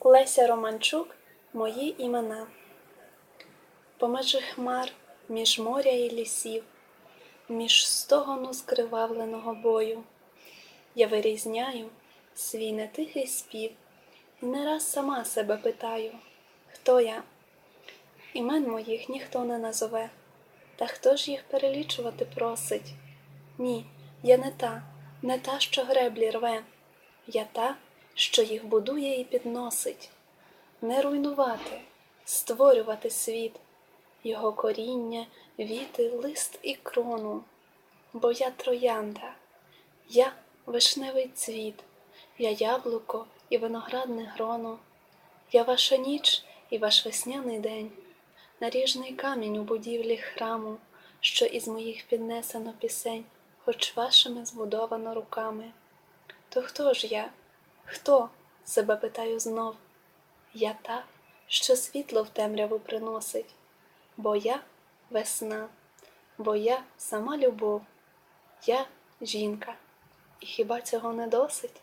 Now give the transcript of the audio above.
Леся Романчук Мої імена. Помежи хмар, між моря і лісів, між стогону скривавленого бою, я вирізняю свій нетихий спів, і не раз сама себе питаю, хто я? Імен моїх ніхто не назове, та хто ж їх перелічувати просить? Ні, я не та, не та, що греблі рве, я та, що їх будує і підносить, не руйнувати, створювати світ, його коріння, віти, лист і крону. Бо я троянда, я вишневий цвіт, я яблуко і виноградне гроно, я ваша ніч і ваш весняний день, наріжний камінь у будівлі храму, що із моїх піднесено пісень, хоч вашими збудовано руками. То хто ж я? Хто? себе питаю знов. Я та, що світло в темряву приносить, бо я весна, бо я сама любов, я жінка, і хіба цього не досить?